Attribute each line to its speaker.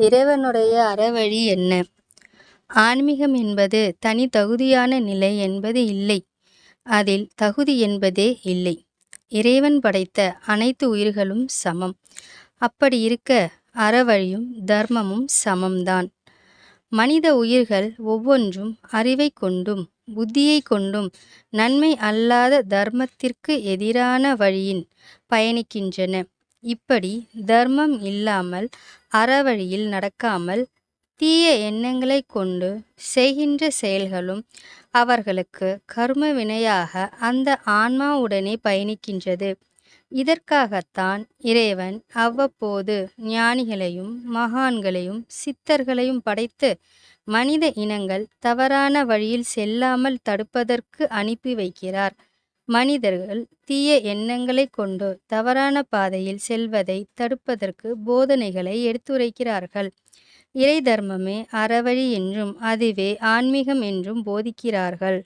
Speaker 1: இறைவனுடைய அறவழி என்ன? ஆன்மீகம் என்பது தனி தகுதியான நிலை என்பது இல்லை. அதில் தகுதி என்பதே இல்லை. இறைவன் படைத்த அனைத்து உயிர்களும் சமம். அப்படி இருக்க அறவழியும் தர்மமும் சமம்தான். மனித உயிர்கள் ஒவ்வொன்றும் அறிவை கொண்டும் புத்தியை கொண்டும் நன்மை அல்லாத தர்மத்திற்கு எதிரான வழியின் பயணிக்கின்றன. இப்படி தர்மம் இல்லாமல் அறவழியில் நடக்காமல் தீய எண்ணங்களை கொண்டு செய்கின்ற செயல்களும் அவர்களுக்கு கர்ம வினையாக அந்த ஆன்மாவுடனே பயணிக்கின்றது. இதற்காகத்தான் இறைவன் அவ்வப்போது ஞானிகளையும் மகான்களையும் சித்தர்களையும் படைத்து மனித இனங்கள் தவறான வழியில் செல்லாமல் தடுப்பதற்கு அனுப்பி வைக்கிறார். மனிதர்கள் தீய எண்ணங்களை கொண்டு தவறான பாதையில் செல்வதை தடுப்பதற்கு போதனைகளை எடுத்துரைக்கிறார்கள். இறை தர்மமே அறவழி என்றும் அதுவே ஆன்மீகம் என்றும் போதிக்கிறார்கள்.